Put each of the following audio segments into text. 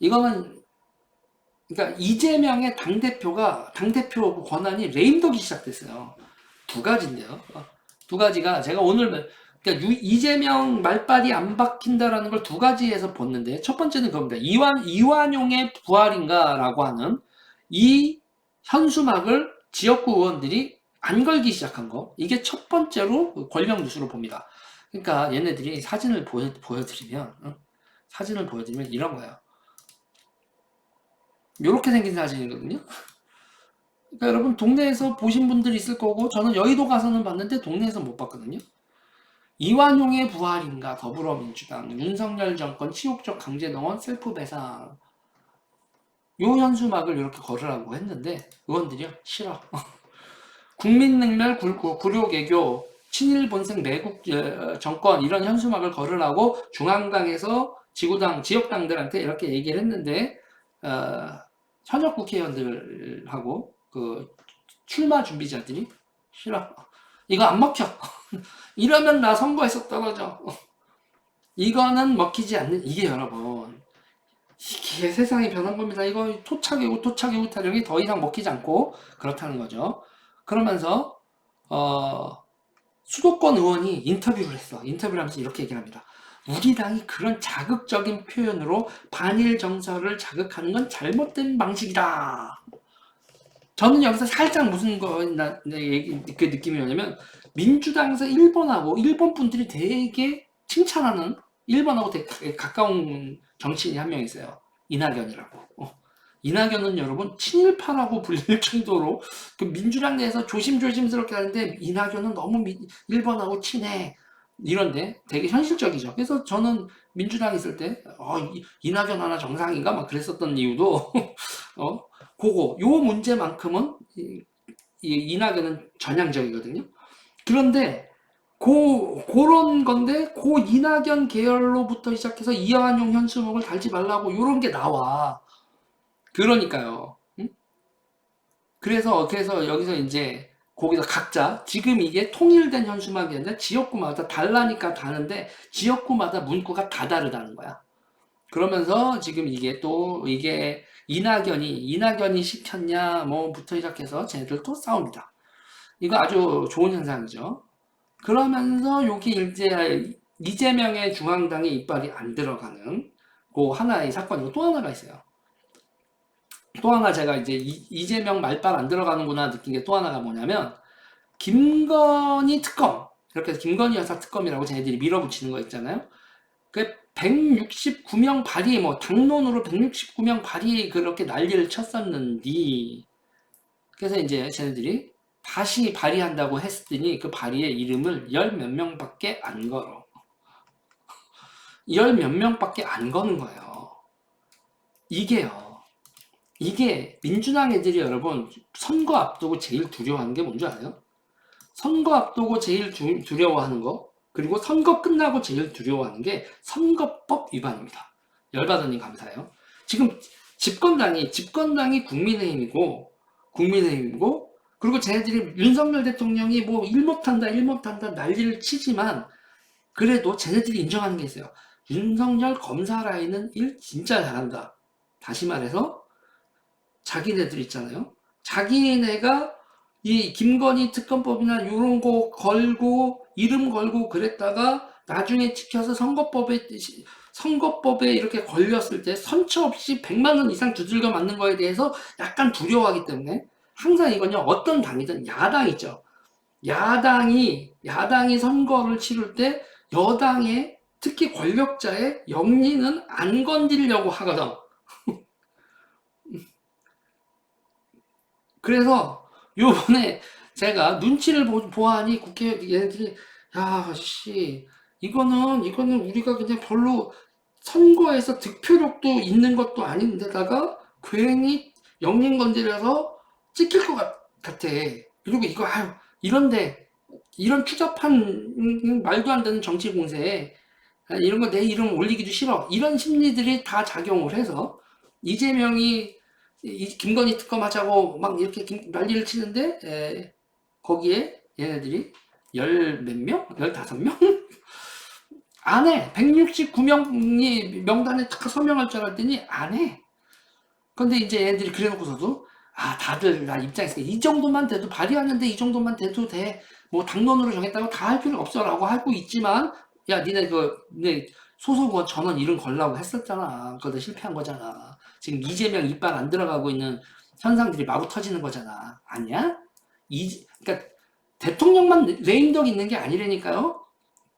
이거는 그러니까 이재명의 당 대표가 당 대표 권한이 레임덕이 시작됐어요. 두 가지인데요. 어, 두 가지가 제가 오늘 그러니까 유- 이재명 말빨이 안 박힌다라는 걸 두 가지에서 봤는데 첫 번째는 그겁니다. 이완 이완용의 부활인가라고 하는 이 현수막을 지역구 의원들이 안 걸기 시작한 거 이게 첫 번째로 권력 누수로 봅니다. 그러니까 얘네들이 사진을 보여, 보여드리면 어? 사진을 보여드리면 이런 거예요. 이렇게 생긴 사진이거든요. 그러니까 여러분 동네에서 보신 분들 있을 거고 저는 여의도 가서는 봤는데 동네에서 못 봤거든요. 이완용의 부활인가 더불어민주당 윤석열 정권 치욕적 강제동원 셀프 배상 요 현수막을 이렇게 걸으라고 했는데 의원들이요 싫어 국민능멸 굴- 굴욕애교 친일 본색 매국 어, 정권 이런 현수막을 걸으라고 중앙당에서 지구당 지역당들한테 이렇게 얘기를 했는데 어, 현역 국회의원들하고 그 출마 준비자들이 싫어. 이거 안 먹혀. 이러면 나 선거에서 떨어져. 이거는 먹히지 않는 이게 여러분 이게 세상이 변한 겁니다. 이거 토착이고 토착이고 타령이 더 이상 먹히지 않고 그렇다는 거죠. 그러면서 어, 수도권 의원이 인터뷰를 했어. 인터뷰를 하면서 이렇게 얘기를 합니다 우리 당이 그런 자극적인 표현으로 반일 정서를 자극하는 건 잘못된 방식이다. 저는 여기서 살짝 무슨 거, 나, 내 얘기, 그 느낌이 뭐냐면, 민주당에서 일본하고, 일본 분들이 되게 칭찬하는, 일본하고 되게 가까운 정치인이 한 명 있어요. 이낙연이라고. 어. 이낙연은 여러분, 친일파라고 불릴 정도로, 그 민주당 내에서 조심조심스럽게 하는데, 이낙연은 너무 미- 일본하고 친해. 이런데 되게 현실적이죠. 그래서 저는 민주당 있을 때, 어, 이- 이낙연 하나 정상인가? 막 그랬었던 이유도, 어, 그거, 요 문제만큼은, 이, 이 이낙연은 전향적이거든요. 그런데, 고, 그런 건데, 고 이낙연 계열로부터 시작해서 이완용 현수막을 달지 말라고, 요런 게 나와. 그러니까요. 응? 그래서, 그래서 여기서 이제, 거기서 각자 지금 이게 통일된 현수막이 아니라 지역구마다 달라니까 다른데 지역구마다 문구가 다 다르다는 거야. 그러면서 지금 이게 또 이게 이낙연이 이낙연이 시켰냐 뭐부터 시작해서 쟤네들 또 싸웁니다. 이거 아주 좋은 현상이죠. 그러면서 여기 이제 이재명의 중앙당의 이빨이 안 들어가는 그 하나의 사건이고 또 하나가 있어요. 또 하나 제가 이제 이- 이재명 말빨 안 들어가는구나 느낀 게 또 하나가 뭐냐면 김건희 특검 이렇게 해서 김건희 여사 특검이라고 쟤네들이 밀어붙이는 거 있잖아요. 그 169명 발의 뭐 당론으로 169명 발의 그렇게 난리를 쳤었는데 그래서 이제 쟤네들이 다시 발의한다고 했더니 그 발의의 이름을 열 몇 명밖에 안 걸어. 열 몇 명밖에 안 거는 거예요. 이게요. 이게 민주당 애들이 여러분 선거 앞두고 제일 두려워하는 게 뭔지 아세요? 선거 앞두고 제일 두, 두려워하는 거 그리고 선거 끝나고 제일 두려워하는 게 선거법 위반입니다. 열받으니 감사해요. 지금 집권당이 집권당이 국민의힘이고 국민의힘이고 그리고 쟤네들이 윤석열 대통령이 뭐 일 못한다 일 못한다 난리를 치지만 그래도 쟤네들이 인정하는 게 있어요. 윤석열 검사 라인은 일 진짜 잘한다. 다시 말해서 자기네들 있잖아요. 자기네가 이 김건희 특검법이나 이런 거 걸고 이름 걸고 그랬다가 나중에 찍혀서 선거법에 선거법에 이렇게 걸렸을 때 선처 없이 100만 원 이상 두들겨 맞는 거에 대해서 약간 두려워하기 때문에 항상 이건요 어떤 당이든 야당이죠. 야당이 야당이 선거를 치를 때 여당의 특히 권력자의 영리는 안 건드리려고 하거든. 그래서 요번에 제가 눈치를 보, 보아하니 국회 얘네들이 야, 씨, 이거는 이거는 우리가 그냥 별로 선거에서 득표력도 있는 것도 아닌데다가 괜히 영린 건드려서 찍힐 것 같, 같아. 그리고 이거 아유 이런데 이런 추잡한 말도 안 되는 정치 공세에 아, 이런 거 내 이름 올리기도 싫어. 이런 심리들이 다 작용을 해서 이재명이 이 김건희 특검 하자고 막 이렇게 김- 난리를 치는데 에, 거기에 얘네들이 열 몇 명? 열 다섯 명? 안 해. 169명이 명단에 딱 서명할 줄 알았더니 안 해. 근데 이제 얘들이 그래놓고서도 아 다들 나 입장에서 이 정도만 돼도 발의하는데 이 정도만 돼도 돼. 뭐 당론으로 정했다고 다 할 필요 없어라고 하고 있지만 야 니네 그네 소속 의원 전원 이름 걸라고 했었잖아. 그거 실패한 거잖아. 지금 이재명 이빨 안 들어가고 있는 현상들이 마구 터지는 거잖아. 아니야? 이 그러니까 대통령만 레임덕 있는 게 아니라니까요.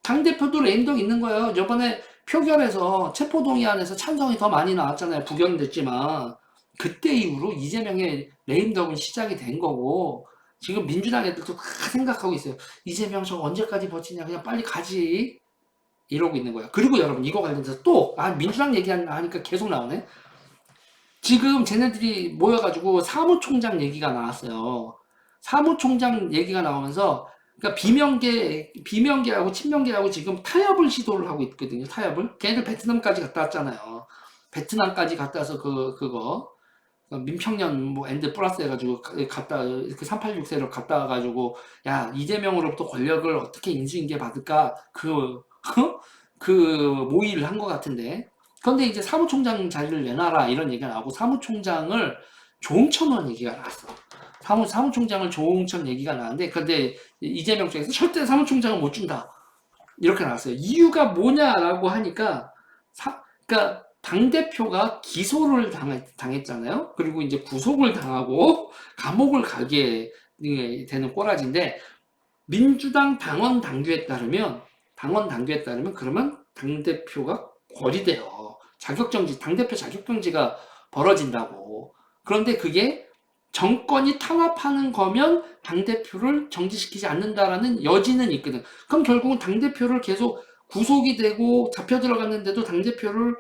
당 대표도 레임덕 있는 거예요. 저번에 표결에서 체포동의안에서 찬성이 더 많이 나왔잖아요. 부결됐지만 그때 이후로 이재명의 레임덕은 시작이 된 거고 지금 민주당 애들도 다 생각하고 있어요. 이재명 저 언제까지 버티냐 그냥 빨리 가지 이러고 있는 거예요. 그리고 여러분 이거 관련해서 또 아 민주당 얘기하니까 계속 나오네. 지금 쟤네들이 모여가지고 사무총장 얘기가 나왔어요. 사무총장 얘기가 나오면서 그러니까 비명계 비명계하고 친명계하고 지금 타협을 시도를 하고 있거든요. 타협을 걔네들 베트남까지 갔다 왔잖아요. 베트남까지 갔다 와서 그 그거 그 민평년 뭐 엔드 플러스 해가지고 가- 갔다 그 386세로 갔다 와가지고 야 이재명으로부터 권력을 어떻게 인수인계 받을까 그 그 모의를 한 것 같은데 그런데 이제 사무총장 자리를 내놔라 이런 얘기가 나오고 사무총장을 조홍천 얘기가 나왔어. 사무 사무총장을 조홍천 얘기가 나왔는데 근데 이재명 쪽에서 절대 사무총장은 못 준다 이렇게 나왔어요. 이유가 뭐냐라고 하니까 사, 그러니까 당 대표가 기소를 당, 당했잖아요. 그리고 이제 구속을 당하고 감옥을 가게 되는 꼬라지인데 민주당 당원 당규에 따르면 당원 당규에 따르면 그러면 당 대표가 거리돼요. 자격정지 당 대표 자격정지가 벌어진다고. 그런데 그게 정권이 탄압하는 거면 당대표를 정지시키지 않는다라는 여지는 있거든. 그럼 결국은 당대표를 계속 구속이 되고 잡혀 들어갔는데도 당대표를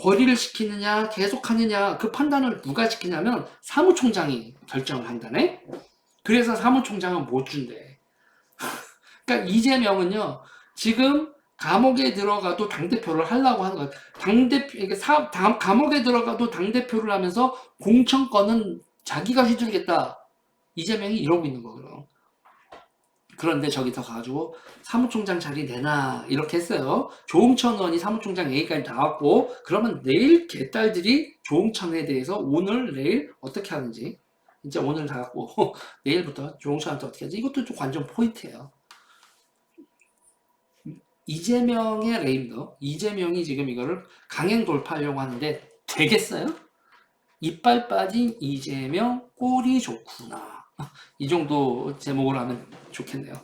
거리를 시키느냐, 계속 하느냐, 그 판단을 누가 시키냐면 사무총장이 결정을 한다네? 그래서 사무총장은 못 준대. 그러니까 이재명은요, 지금 감옥에 들어가도 당대표를 하려고 하는 거야. 당대표, 이게 사, 당- 감옥에 들어가도 당대표를 하면서 공천권은 자기가 휘두르겠다. 이재명이 이러고 있는 거예요. 그런데 저기서 가가지고 사무총장 자리 내놔 이렇게 했어요. 조홍천 의원이 사무총장 얘기까지 나왔고 그러면 내일 개딸들이 조홍천에 대해서 오늘 내일 어떻게 하는지 이제 오늘 다 갖고 내일부터 조홍천한테 어떻게 하지 이것도 좀 관전 포인트예요. 이재명의 레임더 이재명이 지금 이거를 강행 돌파하려고 하는데 되겠어요? 이빨 빠진 이재명 꼴이 좋구나. 이 정도 제목으로 하면 좋겠네요.